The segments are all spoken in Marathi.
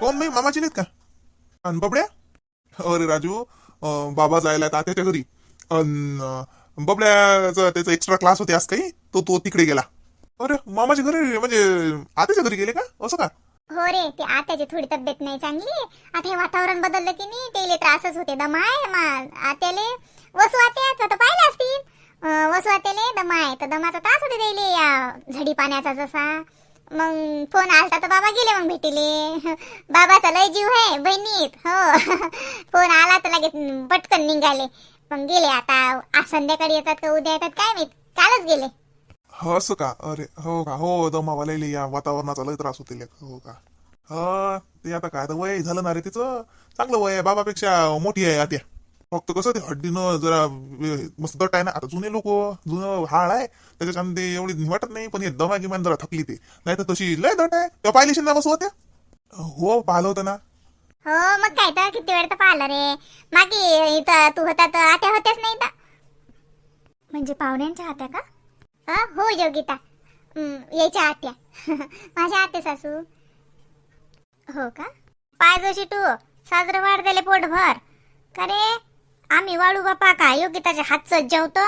कोण मी? मामाची नाहीत का? अन बबड्या? अरे राजू अं, बाबा जायला तात्याच्या घरी. अन बबड्याचा त्याचा एक्स्ट्रा क्लास होते आज काही तो तो तिकडे गेला. अरे मामाच्या घरी म्हणजे आत्याच्या घरी गेले का? असं का? हो रे ते आत्याची थोडी तब्येत नाही चांगली. आता हे वातावरण बदललं की नाही त्याले त्रासच होते. दमाय मा आत्याले. वसू आत्या तर पाहिले असतील. अं, वसू आत्याले दमाय. तर दमाचा त्रास होते त्याले या झडी पाण्याचा जसा. मग फोन आलता तर बाबा गेले मग भेटीले. बाबाचा लय जीव आहे बहिणीत. हो. फोन आला तर लगेच पटकन निघाले. मग गेले आता. आज संध्याकाळी येतात का उद्या येतात काय माहीत. कालच गेले. हो असं का? अरे हो का? हो दमावाला या वातावरणाचा लय त्रास होतील हो का? हा ते आता काय? तर वय झालं ना रे तिचं. चांगलं वय आहे. बाबापेक्षा मोठी आहे आत्या. फक्त कसं ते हड्डीनं जरा मस्त दट आहे ना. आता जुने लोक जुनं हाळ आहे त्याच्याच्यानं ते एवढी वाटत नाही पण हे दमा गिमान जरा थकली ते. नाही तर तशी लय दट आहे. तेव्हा पाहिली ना बसू होत्या? हो पाहिलं होतं ना. हो मग काय तर किती वेळ तर पाहिलं रे. मागे इथं तू होता तर आत्या होत्याच नाही तर म्हणजे पाहुण्यांच्या आत्या का? हा हो योगिता. यायच्या आत्या. माझ्या आत्या सासू. हो का? पाय जोशी तू साजरं वाढ दिले पोटभर. का रे? आम्ही वाळू बापा का? योगिताच्या हातचं जेवतो?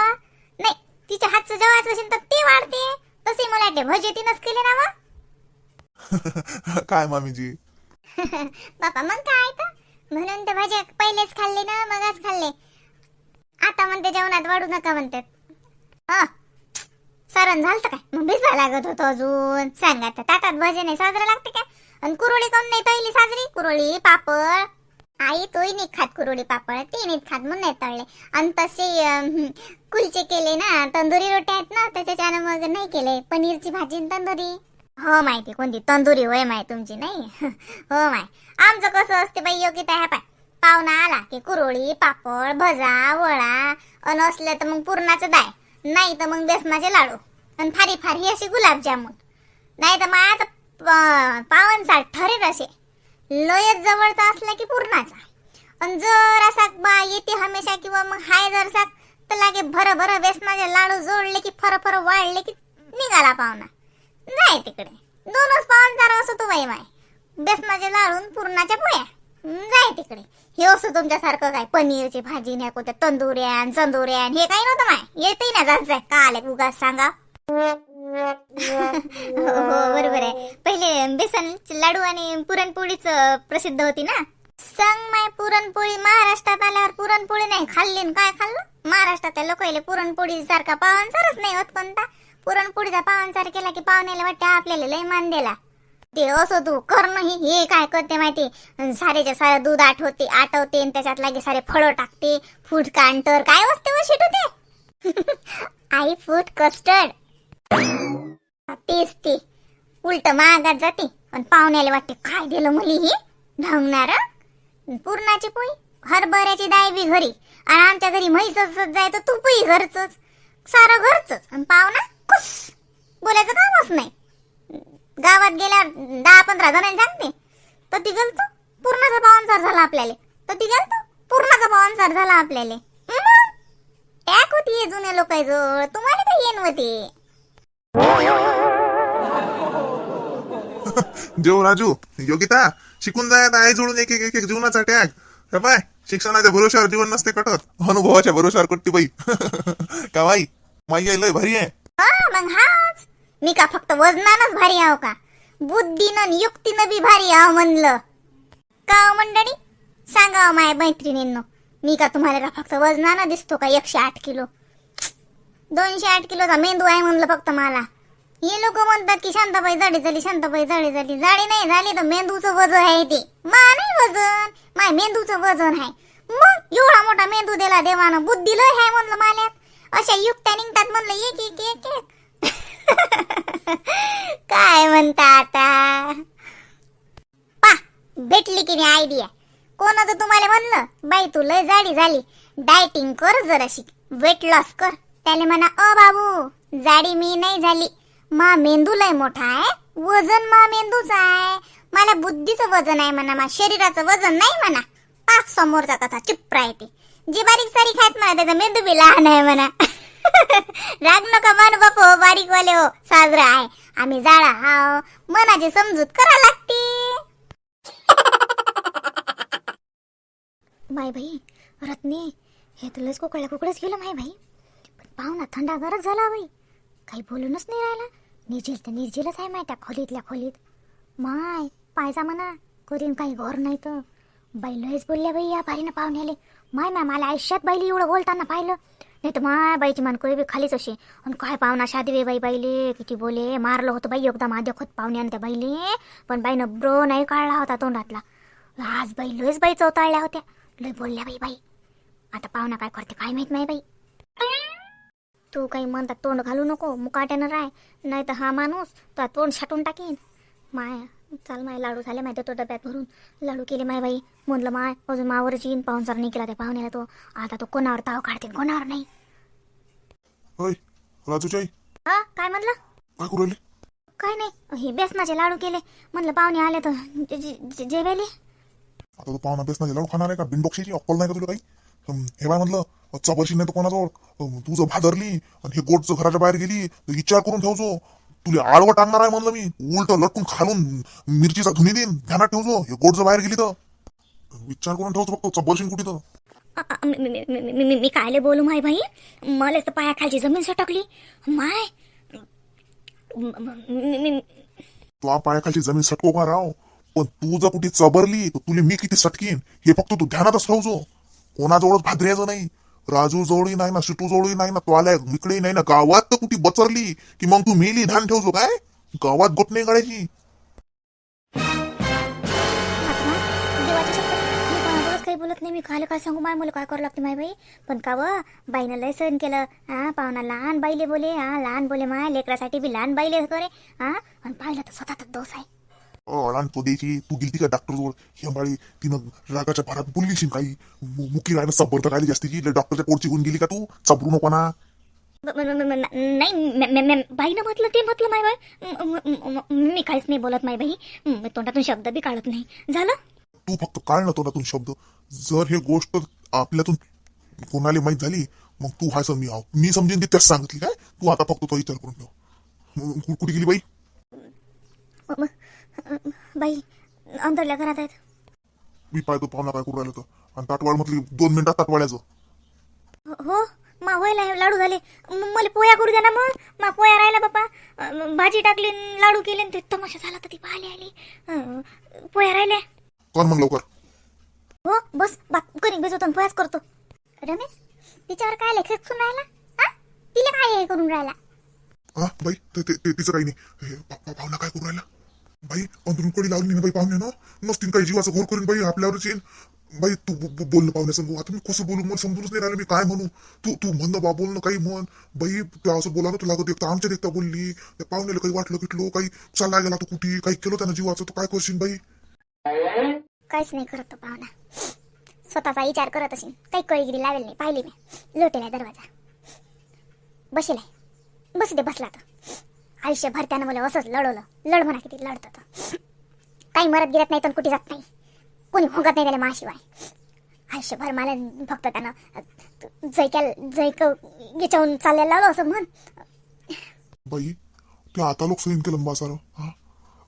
नाही तिच्या हातचं जेवायचं असेल तर ते वाढते. तसे मला वाटते भजे तिनंच केले ना मग. काय मामीजी? बापा मग काय तर. म्हणून तर भाज्या पहिलेच खाल्ले ना मगच खाल्ले. आता म्हणते जेवणात वाढू नका म्हणतात. हा सरण झालं काय? मग भिजवा लागत होतो अजून. सांगा ताटात भजे नाही साजरं लागते काय? आणि कुरोळी काऊन नाही तळली साजरी? कुरोळी पापड. आई तोही नाही खात कुरोळी पापड ते नाही खात म्हणून नाही तळले. आणि तसे कुलचे केले ना तंदुरी रोट्या आहेत ना त्याच्यानं मग नाही केले. पनीरची भाजी तंदुरी. हो माहिती कोणती? तंदुरी होय माय तुमची नाही? हो माय. आमचं कसं असते बाई योग्यता ह्या पाय. पाहुणा आला की कुरोळी पापड भजा वळा अन असले तर मग पुरणाचं दाय नाही तर मग बेसनाचे लाडू. आणि फारी फारी अशी गुलाबजामुन. नाही तर मग आता पावन ठरेल असे. लयच जवळचा असला की पुरणाचा. आणि जर असा बा येते हमेशा किंवा मग हाय जर तर लागे भर भर बेसनाचे लाडू जोडले की फर फर वाढले की निघाला पाहुणा. जाय तिकडे. दोनच पाहुण चार असं तो बाई माय. बेसनाचे लाडून पुरणाच्या पोळ्या. जाय तिकडे. हे असं तुमच्यासारखं काय पनीरची भाजी नाही कोणत्या तंदुऱ्या चंदुऱ्या हे काही नव्हतं माय. येते ना जात जाय. का आले उगाच सांगा हो, हो, बरोबर आहे. पहिले बेसन लाडू आणि पुरणपोळीच प्रसिद्ध होती ना? सांग माय पुरणपोळी महाराष्ट्रात आल्यावर पुरणपोळी नाही खाल्ली काय खाल्लं? महाराष्ट्रातल्या लोकांना पुरणपोळी सारखा पावनसारच नाही होत कोणता. पुरणपोळीचा पावनसार केला की पाहुण्याला वाटते आपल्याला लय मान दिला ते असं तू करणं हे काय करते माहिती? सारेच्या सारे दूध आठवते आटवते आणि त्याच्यात लागे सारे फळं टाकते फूड कांटर काय वस्तू शिटू होते आई फूड कस्टर्ड. तेच ते. उलट महागात जाते पण पाहुण्याला वाटते काय दिलं मुली ही? धावणार पूर्णाची पोळी हरभऱ्याची डाळ बी घरी. आणि आमच्या घरी म्हैसच जाय तर तुपही घरच सारं घरच आणि पाहुणा खुश. बोलायचं कामच नाही. गावात गेल्यावर दहा पंधरा जणांनी सांगते तर ती गेलतो पूर्णाचा पावनसार झाला आपल्याला. तर ती गेलतो पूर्णाचा पावनसार झाला आपल्याला. टॅक होती हे जुन्या लोकांजवळ तुम्हाला काही येण होते जेव राजू योगिता शिकून जाय आई जोडून एक एक एक जीवनाचा टॅग हे पाय शिक्षणाच्या भरोश्यावर जीवन नसते कटत अनुभवाच्या भरोश्यावर कटते बाई? का बाई? माई लय भारी आहे. हा मग हाच. मी का फक्त वजनानच भारी आहो का? बुद्धीनं युक्तीनं बी भारी आहो म्हणलं. का हो मंडळी? सांगा हो, माय मैत्रिणींनो. मी का तुम्हाला का फक्त वजनानं दिसतो का एकशे आठ किलो? दोनशे आठ किलोचा मेंदू आहे म्हणलं फक्त मला. हे लोक म्हणतात की शांताबाई जाडी झाली शांताबाई जाडी झाली. जाडी नाही झाली तर मेंदूचं वजन आहे ते. मा नाही वजन. माय मेंदूचं वजन आहे. मग एवढा मोठा मेंदू दिला देवानं. बुद्धी लय आहे म्हणलं माल्यात अशा युक्त्या निघतात म्हणलं एक एक एक एक. काय म्हणता आता? पा भेटली की नाही आयडिया कोणाचं तुम्हाला म्हणलं? बाई तू लय जाडी झाली. डायटिंग कर जराशी. वेट लॉस कर. त्याने म्हणा अ बाबू जाडी मी नाही झाली. मा मेंदू लय मोठा आहे. वजन मा मेंदूचा आहे. मला बुद्धीचं वजन आहे म्हणा मा शरीराचं वजन नाही म्हणा. पाक समोरचा तसा चिप्रा येते. जे बारीक सारीक आहेत म्हणा त्याचा मेंदू बी लहान आहे म्हणा. राग नका मान बापो बारीक वाले हो साजरा आहे. आम्ही जाळा हाव. मनाची समजूत करा लागते. माय बाई रत्नी हे तुलाच कोकळ्या कोकळच गेलं माय भाई पाहुणा थंडागारच झाला बाई. काही बोलूनच नाही राहिला. निर्जील तर निर्जीलच आहे माहिती खोलीतल्या खोलीत. माय पायजा म्हणा करीन काही घोर नाही तर. बाई लयच बोलल्या बाई या बारीनं पाहुण्याले. माय माय मला आयुष्यात बाईले एवढं बोलताना पाहिलं. नाही तर माय बाईची मान कोई बी खालीच अशी. आणि काय पाहुणा शादी बाई बाईले किती बोले. मारलं होतं बाई एकदा माझ्या खोत पाहुण्यानं त्या बाईले. पण बाईनं ब्रो नाही काढला होता तोंडातला. आज बाई लयच बाई चौताळल्या होत्या. लय बोलल्या बाई बाई. आता पाहुणा काय करते काय माहीत नाही बाई. तू काही म्हणतात तोंड घालू नको मुकाट्यानं राय नाही तर हा माणूस तुला तोंड छाटून टाकीन. माय चाल माय लाडू झाले माहिती तो डब्यात भरून. लाडू केले माय बाई. म्हणलं माय अजून मावरच येईन पाहुणचार नाही केला त्या पाहुण्याला तो. आता तो कोणावर ताव काढते कोणावर नाही. होय हा काय म्हणलं? काय करू राहिली? काय नाही हे बेसनाचे लाडू केले. म्हणलं पाहुणे आले तर जे- जे- जे- जेवायले. आता तो पाहुणा बेसनाचे लाडू खाणार आहे का? बिनबक्षीची अक्कल नाही का तुला काही? हं, हे बाय म्हणलं. चपरशी नाही तर कोणाजवळ? तू जर भादरली आणि हे गोटचं घराच्या बाहेर गेली तर विचार करून ठेवजो तुला आडवं टाकणार आहे म्हणलं मी. उलट लटकून खालून मिरचीचा धुनी देईन. ध्यानात ठेवजो हे गोट जर बाहेर गेली तर. विचार करून ठेवतो फक्त. चपरशीन कुठे तर मी- कायले बोलू माय बाई? मलाच तर पायाखालची जमीन सटकली. माय? तुला पायाखालची जमीन सटको का राव? पण तू जर कुठे चबरली तर तुला मी किती सटकीन? हे फक्त तू ध्यानातच ठेवजो कोणाजवळच भादऱ्याचं नाही. राजू जवळही नाही ना शिटू जवळही नाही ना तो आलाय इकडेही नाही ना. गावात तर कुठे बचरली की मग तू मेली धान ठेवतो काय? गावात गोट नाही काढायची देवाच्या शपथ मी कोणाजवळच काही बोलत नाही. मी खायला काय सांगू माय मला काय करावं लागते माय बाई? पण का व बाईनं लय सहन केलं. हा पाहुणा लहान बाईले बोले हा लहान बोले माय लेकरासाठी बी लहान बाईले करे हा आणि पाहिलं तर स्वतःच दोष आहे. अळान तो द्यायची तू गेलती का डॉक्टर जवळ? हिंबाळी तिनं रागाच्या भारात बोललीशी काही. मु- मुकी राहिलं सब्बर तर राहिली जास्ती डॉक्टरच्या पोटची गुण गेली का तू? चबरू नको ना. नाही म- म- म- बाईनं म्हटलं ते म्हटलं माय बाई म- म- म- मी काहीच नाही बोलत माय बाई. म- तोंडातून शब्द बी काढत नाही. झालं? तू फक्त काढ ना तोंडातून शब्द. जर हे गोष्ट आपल्यातून कोणाला माहीत झाली मग तू हा मी आहो. मी समजेन की त्याच सांगितली काय? तू आता फक्त तो विचार करून ठेव. मग कु- कुठे गेली बाई? म- म- बाई अंदरल्या घरात आहेत. मी पाहतो पाहुणा काय करू राहिलं तर आणि ताटवाळ म्हटली दोन मिनिटात ताटवाळ्याचं. हो मा व्हायला हे लाडू झाले. म- मला पोया करू द्या ना मग. मा पोया राहिला बापा. अं, भाजी टाकली न लाडू केले न ते तमाशा झाला तर ती पाहिली आली. अं, पोया राहिल्या. कर मग लवकर. हो बस बात करी भिजवतो न पोयाच करतो. रमेश तिच्यावर काय लेख राहिला? हा? तिला काय हे करून राहिला? हा बाई ते ते- ते- तिचं काही नाही. हे पा- पा- पाहुणा काय करू राहिला? बाई अंतरून कडी लावली ना बाई पाहुण्यानं नसतील काही जीवाचं घोर करून बाई आपल्यावरच येईन. बाई तू बोलणं बोल ना पाहुण्या सांगू आता मी कसं बोलू? मला समजूनच नाही राहिलं मी काय म्हणू? तू तू म्हण बा बोल ना काही म्हण. बाई त्या असं बोला ना तुला लागत आमच्या देखता बोलली. त्या पाहुण्याला काही वाटलं किटलो काही चालला गेला तो कुठे? काही केलं त्यानं जीवाचं तू काय करशील बाई? काहीच नाही करत तो पाहुणा. स्वतःचा विचार करत असेल. काही कळीगिरी लावेल नाही पाहिली मी. लोटेला दरवाजा. बसेल बसू दे बसला तर आयुष्यभर त्यानं मला असंच लढवलं. लढ म्हणा किती लढत काही मरत गिरत नाही तर कुठे जात नाही. कोणी भोगत नाही त्याला माशिवाय आयुष्यभर मला फक्त त्यानं जैक्या जैक गिचवून चाललेलं लावलं असं म्हण. बाई ते आता लोक सैन केलं बा हा?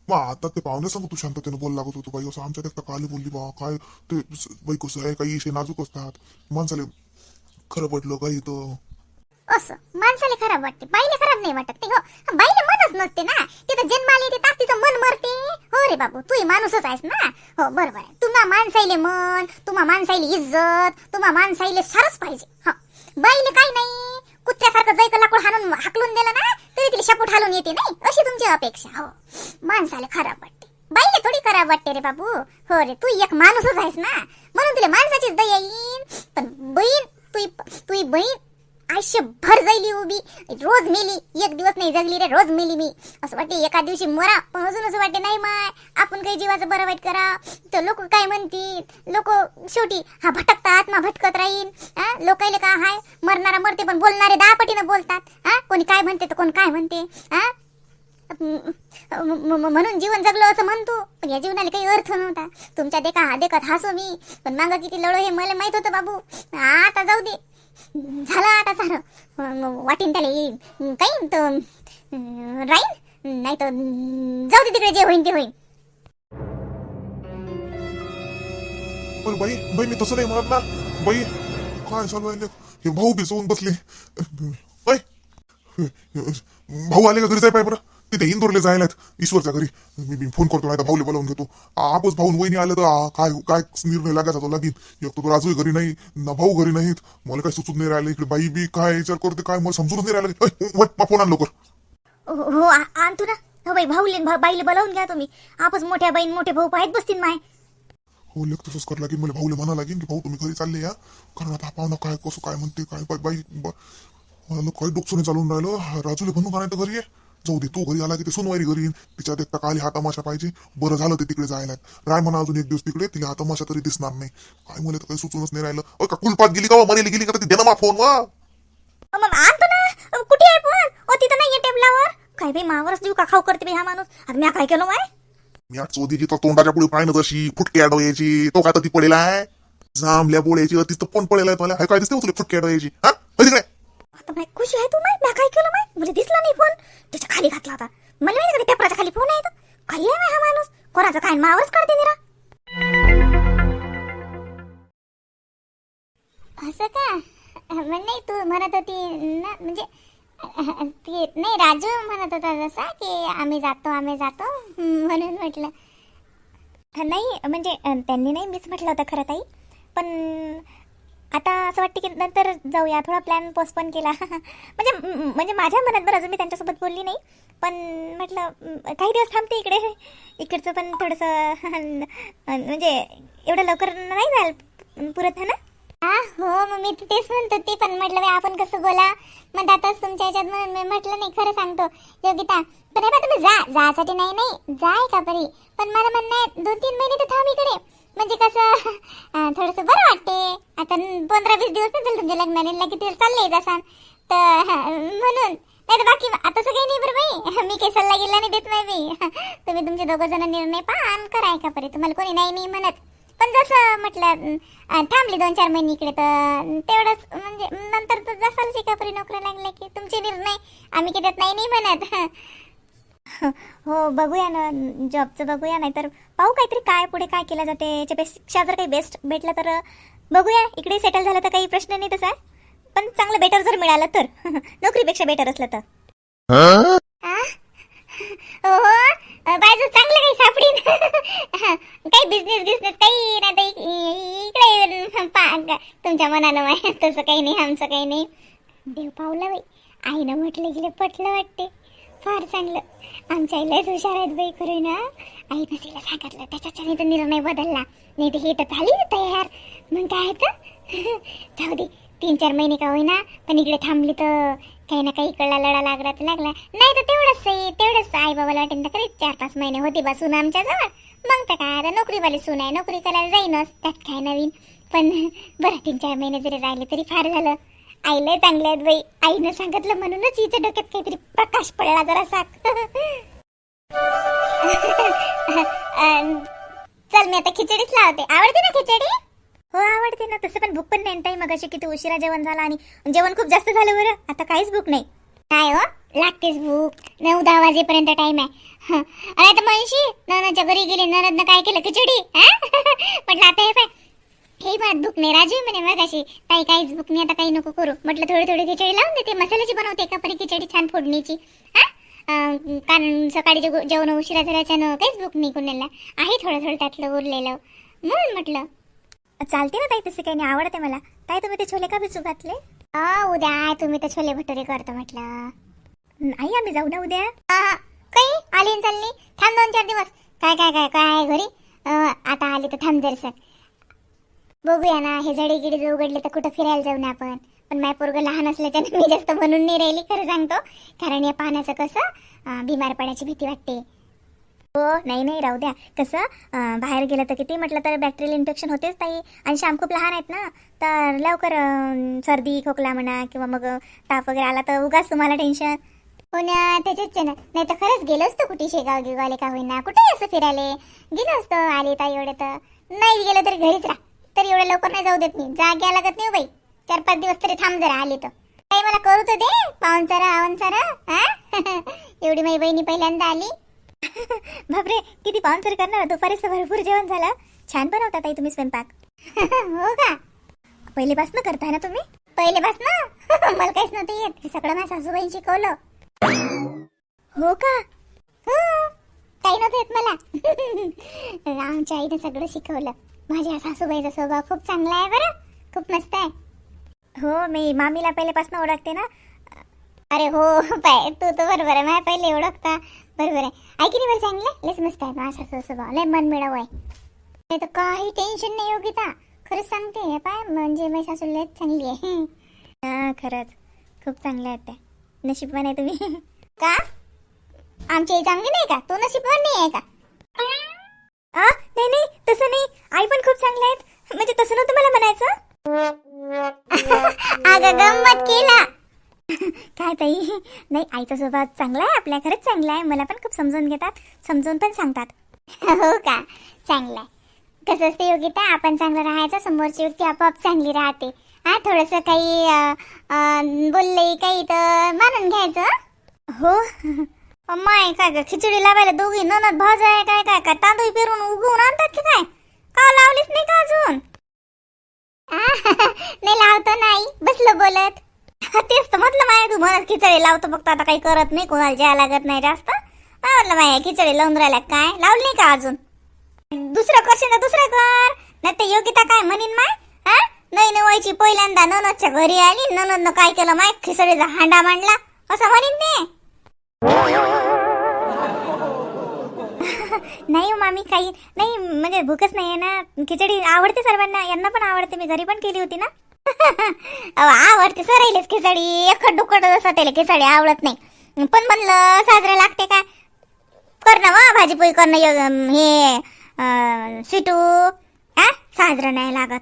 मग आता ते पाहुणे सांगू तू शांततेने बोल लागत होतो बाई असं आमच्या त्या काली बोलली बा काय ते बाई कसं आहे काही इशे नाजूक असतात. माणसाले खरं पडलं काही तर असं. माणसाला खराब वाटते बाईला खराब नाही वाटत ते हो. बाईला मनच नसते ना तिथं जन्माला ते तास तिचं मन मरते. हो रे बाबू तू माणूसच आहेस ना? हो बरोबर आहे तुम्हा माणसाईले मन तुम्हा माणसाईले इज्जत तुम्हा माणसाईले सारच पाहिजे. हा. बाईले काय नाही. कुत्र्यासारखं जैक लाकूड हाणून हाकलून दिलं ना तरी तिला शपूट हालून येते नाही अशी तुमची अपेक्षा. हो. माणसाला खराब वाटते. बाईले थोडी खराब वाटते रे बाबू. हो रे तू एक माणूसच आहेस ना. म्हणून तुला माणसाचीच दया येईन. पण बहीण तू तुई बहीण आयुष्यभर जाईली उभी. रोज मेली एक दिवस नाही जगली रे रोज मेली मी. असं वाटते एका दिवशी मरा पण अजून असं वाटते नाही माय आपण काही जीवाचं बरं वाईट करा. तर लोक काय म्हणतील? लोक शेवटी हा भटकता आत्मा भटकत राहील. हा लोकायले का हाय? मरणारा मरते पण बोलणारे दहा पटीनं बोलतात. हा कोणी काय म्हणते तर कोण काय म्हणते? हा म्हणून जीवन जगलो असं म्हणतो. पण या जीवनाला काही अर्थ नव्हता. तुमच्या देखा हा देखत हसो मी. पण मागं किती लढो हे मला माहीत होतं बाबू. आता जाऊ दे. झालं आता सारं वाटीन त्याला काही तर राहीन नाही तर जाऊ दे तिकडे जे होईन ते होईन अरे बाई बाई मी तसं नाही म्हणत ना बाई काय चालू आहे हे भाऊ बेसवून बसले ऐ भाऊ आले का घरी जाय पाय बरं तिथे इंदोरले जायला ईश्वरच्या घरी. मी मी फोन करतो नाही भाऊले बोलावून घेतो. आपच भाऊन वहिनी आलं तर आ, काय काय निर्णय लागायचा तो लागेल एक तर तो राजूही घरी नाही ना भाऊ घरी नाहीत. मला काय सुचून नाही राहिले इकडे बाई बी काय विचार करते काय मला समजून नाही राहिलं. मा फोन आण लवकर. हो हो, आ- आणतो ना. हो बाई भाऊले भा- बाईले बोलावून घ्या तुम्ही. आपच मोठ्या बाईन मोठे भाऊ पाहत बसतील माय. हो लेख तसंच करावं लागेल. मला भाऊले म्हणा लागेल की भाऊ तुम्ही घरी चालले या. कारण आता पाहुणा काय कसं काय म्हणते काय बाई बाई ब- मला काही डोकं नाही चालून राहिलं. हा, राजूला म्हणू का नाही तर घरी ये. जाऊ दे तू घरी आला की ते सोनवारी घरी येईन. तिच्या देखता काली हा तमाशा पाहिजे. बरं झालं ते तिकडे जायला. राय म्हणा अजून एक दिवस तिकडे तिला हा तमाशा तरी दिसणार नाही. काय मला तर काही सुचूनच नाही राहिलं. अ, का कुलपात गेली का वा? मनेली गेली का? ती देणं मा फोन वा. अ, मग आणतो ना अ, कुठे आहे फोन ओ तिथं नाहीये टेबलावर. काय बाई मावरच जीव का खाऊ करते बाई हा माणूस? आता मी काय केलं माय मी आज चोदीची तर तोंडाच्या पुढे पाहिजे तशी फुटक्या डोळ्याची तो काय तर ती पडेल आहे जांभल्या बोळ्याची अतिच तर पण पडेल आहे तुला हे काय दिसते हो तुला फुटक्या डोळ्याची? हा? हो तिकडे. आता माय खुशी आहे तू माय मी काय केलं माय मला दिसला नाही फोन त्याच्याखाली घातला होता. मला माहिती का पेपराच्या खाली फोन आहे इथं. खाली आहे माय हा माणूस. कोणाचा काय मावरच काढते निरा. असं का? नाही तू म्हणत होती ना म्हणजे ती नाही राजू म्हणत होता जसा की आम्ही जातो आम्ही जातो म्हणून म्हटलं. नाही म्हणजे त्यांनी नाही मीच म्हटलं होतं खरं ताई. पण आता असं वाटतं की नंतर जाऊया थोडा प्लॅन पोस्टपोन केला. म्हणजे म्हणजे माझ्या मनात बरं अजून मी त्यांच्यासोबत बोलली नाही पण म्हटलं काही दिवस थांबते इकडे. इकडचं पण थोडंसं म्हणजे एवढं लवकर नाही जायला पुरत है ना? हा हो मग मी तेच म्हणत होती पण म्हटलं आपण कसं बोला? मग आताच तुमच्या ह्याच्यात मग मी म्हटलं नाही खरं सांगतो. योगिता पण तुम्ही जा जासाठी नाही नाही जाय का बरी पण मला म्हणणं आहे दोन तीन महिने तर थांब इकडे. म्हणजे कसं थोडस थोडंसं बरं वाटते. आता पंधरा वीस दिवस नसेल तुमच्या लग्नाने लगेच चालले जसान तर म्हणून. नाही तर बाकी आता काही नाही बरं बाई. मी काही सल्ला गेला नाही देत नाही मी तुम्ही तुमचे दोघं जण निर्णय पहा करा का बरे तुम्हाला कोणी नाही नाही म्हणत. पण जसं म्हटलं थांबली दोन चार महिने इकडे तर तेवढंच म्हणजे नंतर तर जसाल शिकापरी नोकरी लागल्या की तुमचे निर्णय आम्ही की देत नाही नाही म्हणत. हो बघूया ना. जॉबचं बघूया नाही तर पाहू काहीतरी काय पुढे काय केलं जाते. याच्यापेक्षा जर काही बेस्ट भेटलं तर बघूया. इकडे सेटल झालं तर काही प्रश्न नाही तसा. पण चांगलं बेटर जर मिळालं तर. नोकरीपेक्षा बेटर असलं तर. हो बाजू चांगलं काही सापडीन. काही बिझनेस बिझनेस काही इ- इकडे तुमच्या मनानं तसं काही नाही आमचं काही नाही. देव पावला बाई. आईनं म्हटलं गेलं पटलं वाटते फार चांगलं. आमच्या आईलाच हुशार आहेत बाई खरं ना आईनं तिला सांगितलं त्याच्याच्याने तर निर्णय बदलला. नाही तर हे तर झाली ना तयार. मग काय तर? जाऊ दे तीन चार महिने का होईना पण इकडे थांबली तर काही ना काही इकडला लढा लागला तर लागला. नाही तर तेवढंच आहे तेवढंच आई बाबाला वाटेल तर खरेच चार पाच महिने होते बा सून आमच्या जवळ. मग तर काय आता नोकरीवाली सून आहे नोकरी करायला जाईनच त्यात काय नवीन. पण बरं तीन चार महिने जरी राहिले तरी फार झालं. आईला चांगले आहेत बाई. आईनं सांगितलं म्हणूनच हिच्या डोक्यात काहीतरी प्रकाश पडला जरा साक चल मी आता खिचडीच लावते. आवडते ना खिचडी? हो आवडते ना. तसं पण भूक पण नाही ताई. मगाशी किती उशिरा जेवण झाला आणि जेवण खूप जास्त झालं बरं. आता काहीच भूक नाही. काय हो? लागतेच भूक. नऊ दहा वाजेपर्यंत टाइम आहे. अरे आता म्हणशी ननाच्या घरी गेली. ननदनं काय केलं? खिचडी? हा? म्हटलं आता हे पाय. हे बात भूक नाही राजू म्हणे मगाशी. ताई काहीच भूक नाही आता काही नको करू. म्हटलं थोडी थोडी खिचडी लावून देते. मसाल्याची बनवते का परी खिचडी छान फोडणीची. हा कारण सकाळी जे जेवण उशिरा झाल्याच्यानं काहीच भूक नाही कोणाला. आहे थोडं थोडं त्यातलं उरलेलं. म्हणून म्हटलं चालते ना ताई तसं काही नाही आवडते मला. ताई तुम्ही ते छोले का भिजू घातले? उद्या तुम्ही तर छोले भटुरे करतो म्हटलं. नाही आम्ही जाऊ ना उद्या. काही? आली चालली? थांब दोन चार दिवस. काय काय काय काय आहे घरी? आता आली तर थांब जरसं. बघूया ना हे जडे गिडे जर उघडले तर कुठं फिरायला जाऊ ना आपण. पण माझ्या पोरग लहान असल्याच्याने मी जास्त म्हणून नाही राहिली खरं सांगतो. कारण या पाण्याचं कसं बिमार पडायची भीती वाटते. हो नाही नाही राहू द्या. कसं बाहेर गेलं तर किती म्हटलं तर बॅक्टेरियल इन्फेक्शन होतेच ताई. आणि श्याम खूप लहान आहेत ना तर लवकर सर्दी खोकला म्हणा किंवा मग ताप वगैरे आला तर उगाच तुम्हाला टेन्शन हो ना त्याच्याच ना. नाही तर खरंच गेलो असतो कुठे शेगाव गिगावले का होईना. कुठे असं फिरायले. गेलो असतो आले ताई एवढे तर. नाही गेलं तरी घरीच राहा. तरी एवढं लवकर नाही जाऊ देत मी. जाग्या लागत नाही हो बाई. चार पाच दिवस तरी थांब जरा आली तर. काही मला करू तर दे. पाहुणचारा आवनचारा हा? एवढी माझी बहिणी पहिल्यांदा आली. बापरे किती पाहुणचार करणार? दुपारीच भरपूर जेवण झालं. छान बनवता ताई तुम्ही स्वयंपाक. हो का? पहिलेपासून करताय ना तुम्ही? पहिलेपासून मला काहीच नव्हतं येत. हे सगळं माझ्या सासूबाईंनी शिकवलं हो का? काही नव्हतं येत मला. आमच्या आईने सगळं शिकवलं. माझ्या सासूबाईचा स्वभाव खूप चांगला आहे बरं. खूप मस्त आहे. हो मी मामीला पहिल्यापासून ओळखते ना. अरे हो पाय तू तर बरोबर आहे. माझ्या पहिले ओळखता. बरोबर आहे. ऐकी नाही बरं चांगलं? लयच मस्त आहे. माझा सासू स्वभाव. लय मन मिळावं आहे. नाही तर काही टेन्शन नाही हो योगिता खरंच सांगते हे पाय म्हणजे माझी सासू लयच चांगली आहे. हा. खरंच. खूप चांगल्या आहेत त्या नशीबवान आहे तुम्ही. का? आमची आई चांगली नाही का? तू नशीबवान नाही आहे का? हा? नाही नाही तसं नाही. आई पण खूप चांगले आहेत. म्हणजे तसं नव्हतं मला म्हणायचं. अगं गंमत केला. काय ताई? नाही आईचा स्वभाव चांगला आहे आपल्या खरंच चांगला आहे. मला पण खूप समजून घेतात. समजून पण सांगतात. हो का? चांगला आहे. कसं असते योगिता? आपण चांगलं राहायचं समोरची व्यक्ती आपोआप चांगली राहते. हा थोडस काही बोलले काही तर मानून घ्यायचं हो. अम्माय काय काय खिचडी लावायला दोघी ननद भाज आहे काय काय काय? तांदूळ पेरून उगवून आणतात की काय? का लावलीच नाही का अजून? नाही लावतो नाही. बसलो बोलत. तेच तर म्हटलं माया तू म्हणत खिचडी लावतो फक्त आता काही करत नाही कोणाला जायला लागत नाही जास्त. म्हटलं माया खिचडी लावून राहिल्या काय? लावली नाही का अजून? दुसरं करशील तर दुसरं कर. नाही तर योगिता काय म्हणीन माय? हा? नाही नवायची पहिल्यांदा ननदच्या घरी आली ननदनं काय केलं माय? खिचडीचा हांडा मांडला. असं म्हणीन ते. नाही हो मामी काही नाही म्हणजे भूकच नाही आहे ना. खिचडी आवडते सर्वांना यांना पण आवडते मी घरी पण केली होती ना. अहो, आवडते सरायलेच खिचडी. एकट दुकट असं त्याला खिचडी आवडत नाही. पण म्हणलं साजरं लागते का? कर ना वा भाजी पोळी करणं हे सिटू हा? साजरं नाही लागत.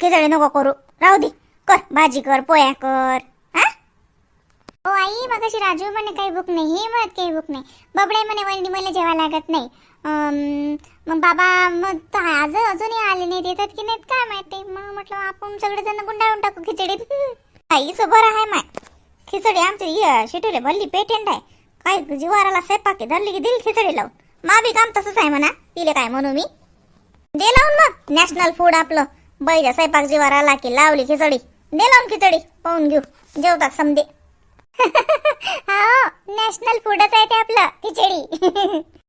खिचडी नको करू. राहू दे. कर भाजी कर पोया कर. हा? आई मग अशी राजू म्हणे काही भूक नाही हे म्हणत काही भूक नाही. बबडे म्हणे वहिनी मला जेवा लागत नाही. मग बाबा मग आज अजूनही आले नाही देतात की नाहीत काय माहिती? मग म्हटलं आपण सगळेजण गुंडाळून टाकू खिचडीत आईचं बरं आहे माय. खिचडी आमची शिटूले भल्ली पेटेंट आहे. काय जिवाराला सैपाकी धरली की दिल खिचडी लावून. मा बी काम तसंच आहे म्हणा. तिले काय म्हणू मी? दे लावून मग. नॅशनल फूड आपलं. बैजा स्वयंपाक जिवार आला की लावली खिचडी. दे लावून खिचडी. पाहून घेऊ. जेवतात समजे. हो नॅशनल फूडच आहे ते आपलं खिचडी.